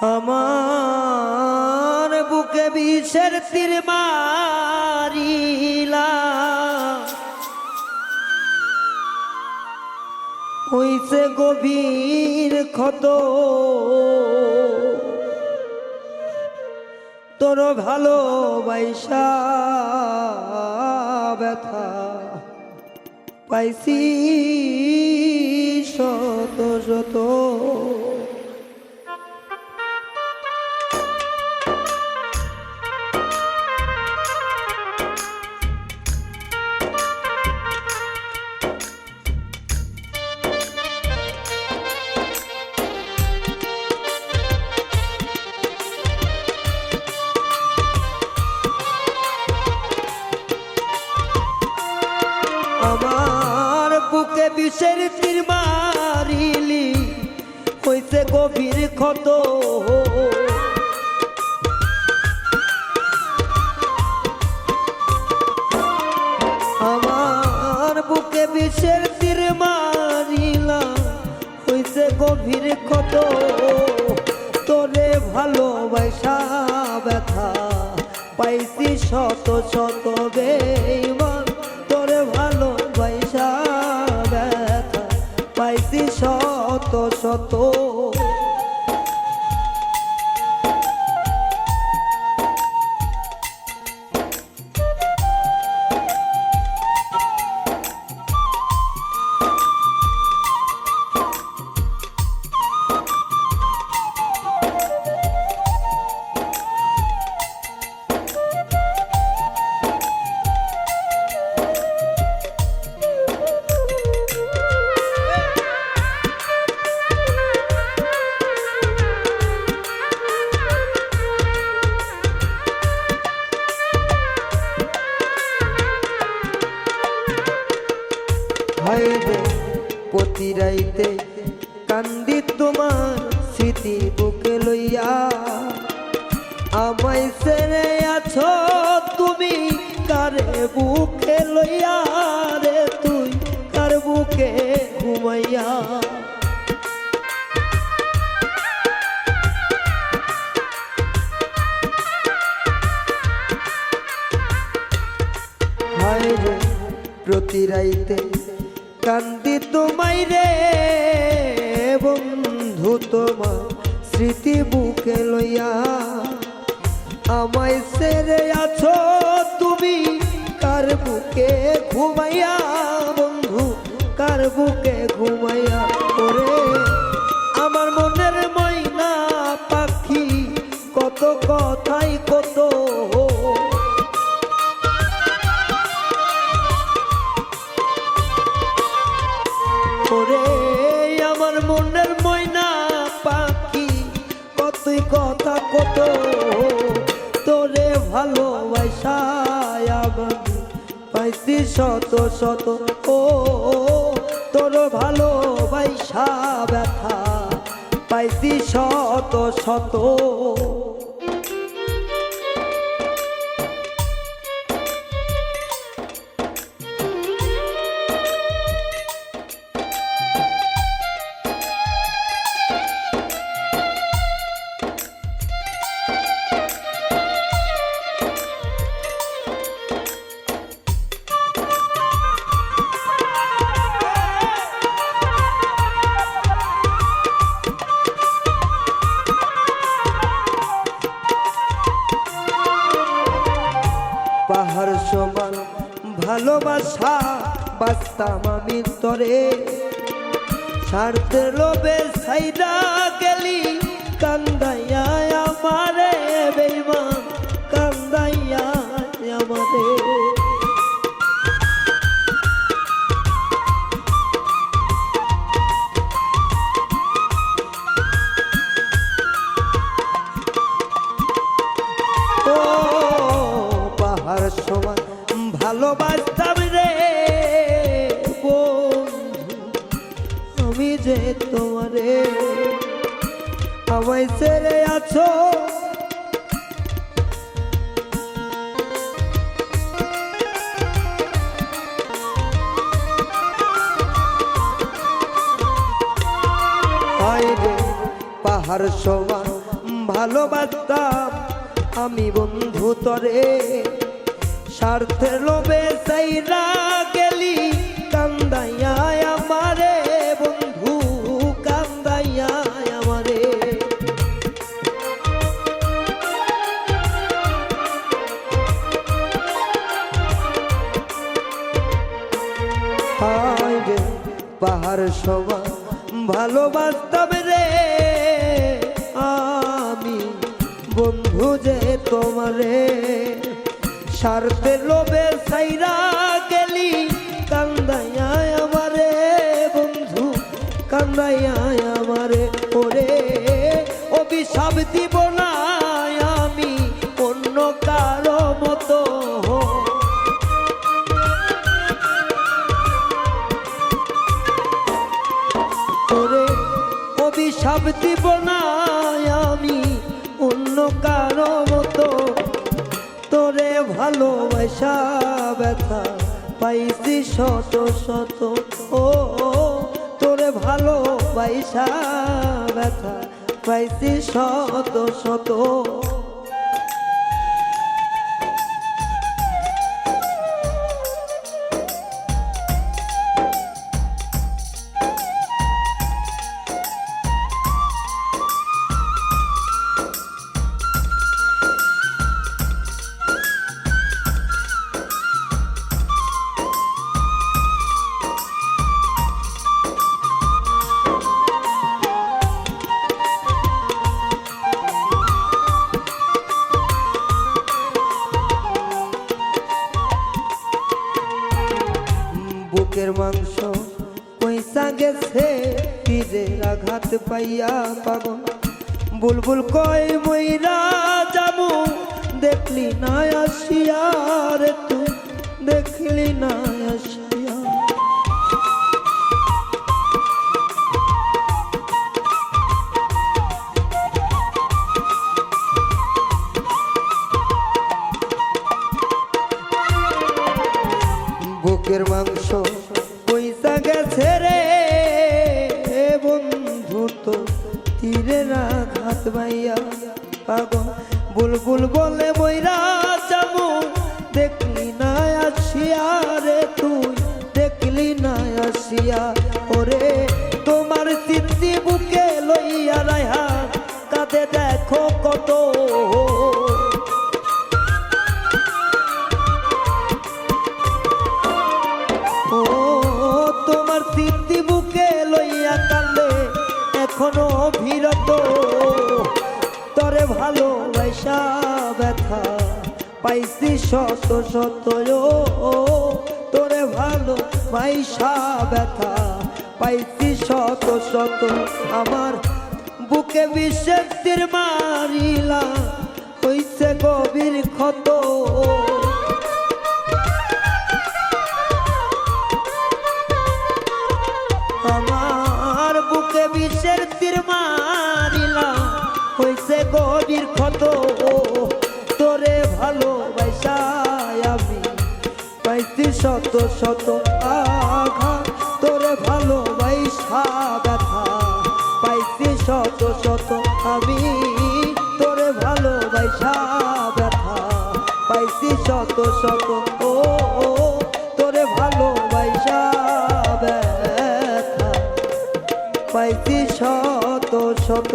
আমার বুকে বিষের তীর মারিলা। হইছে গভীর ক্ষত। তোর ভালোবাসা ব্যথা পাইছি শত শত। আমার বুকে বিষের তীর মারিলি, হইছে গভীর ক্ষত। আমার বুকে বিষের তীর মারিলা, হইছে গভীর ক্ষত। তোরে ভালোবাসা ব্যথা, পাইছি শত শত বেইমান। শত প্রতি রাইতে কান্দি তোমার স্মৃতি বুকে লইয়া। আমায় সেরে আছো তুমি কারে বুকে লইয়া রে তুই কার বুকে ঘুমাইয়া? প্রতি রাইতে কান্দি তোমায় রে, বন্ধু তোমার স্মৃতি বুকে লইয়া। আমায় সেরে আছো তুমি, কার বুকে ঘুমাইয়া, বন্ধু, কার বুকে ঘুমাইয়া? কত তোরে ভালোবাসায় পাইছি শত শত। ও তোর ভালোবাসা ব্যথা পাইছি শত শত। সমান ভালোবাসা বাস্তাম আমি তরে। স্বার্থের লোভে সাইডা গেলি কান্দাইয়া আমারে বেইমান কান্দাইয়া আমারে। আমি যে তোমারে আমায় ছেড়ে আছো। পাহাড় সমান ভালোবাসতাম আমি বন্ধু তরে। স্বার্থের লোভে সাইরা গেলি পাহাড় সবা ভালোবাসতাম রে। আমি বন্ধু যে তোমারে, স্বার্থে লোভে সাইরা গেলি কান্দাইয়া আমারে বন্ধু কান্দাইয়া অভিশাপ দিব না আমি অন্য কারও মতো। তোরে ভালোবাসা ব্যথা পাইছি শত শত। ও, তোরে ভালো পয়সা ব্যথা পাইছি শত শত। গেছে তীরের আঘাত পাইয়া পাগল। বুলবুল কয়, ময়রা যাব, দেখলি না আসিয়া রে তুই, দেখলি না আসিয়া। বুকের মাংস বুলবুল বলে বইরা যাব। দেখলি না আসিয়া রে তুই, দেখলি না আসিয়া। ওরে তোমার স্মৃতি বুকে লইয়া রায়া কাঁদে দেখো কত শত শত তোরে ভালো পয়সা ব্যথা। পাইছি শত শত, আমার বুকে বিশ্বের তীর মারিলা। হইছে গভীর ক্ষত। আমার বুকে বিষের তীর মারিলা। হইছে গভীর ক্ষত। শত আঘাত। তোরে ভালোবাসা ব্যথা। পাইছি শত শত আমি। তোরে ভালোবাসা ব্যথা। পাইছি শত শত ও, তোরে ভালোবাসা ব্যথা। পাইছি শত শত